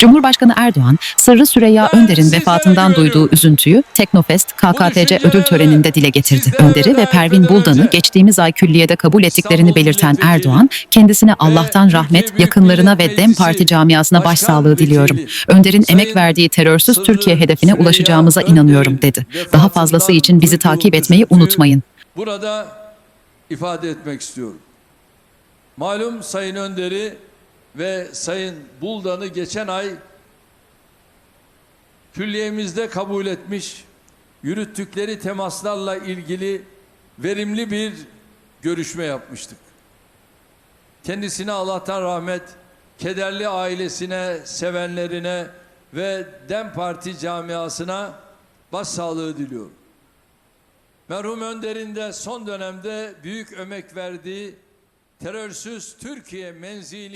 Cumhurbaşkanı Erdoğan, Sırrı Süreyya Önder'in vefatından duyduğu üzüntüyü Teknofest KKTC ödül töreninde dile getirdi. Önder'i ve Pervin Buldan'ı geçtiğimiz ay külliyede kabul ettiklerini belirten Erdoğan, kendisine Allah'tan rahmet, yakınlarına ve DEM Parti camiasına başsağlığı diliyorum. Önder'in emek verdiği terörsüz Türkiye hedefine ulaşacağımıza inanıyorum dedi. Daha fazlası için bizi takip etmeyi unutmayın. Burada ifade etmek istiyorum. Malum Sayın Önder'i ve Sayın Buldan'ı geçen ay külliyemizde kabul etmiş, yürüttükleri temaslarla ilgili verimli bir görüşme yapmıştık. Kendisine Allah'tan rahmet, kederli ailesine, sevenlerine ve DEM Parti camiasına başsağlığı diliyorum. Merhum Önder'in de son dönemde büyük emek verdiği terörsüz Türkiye menzili...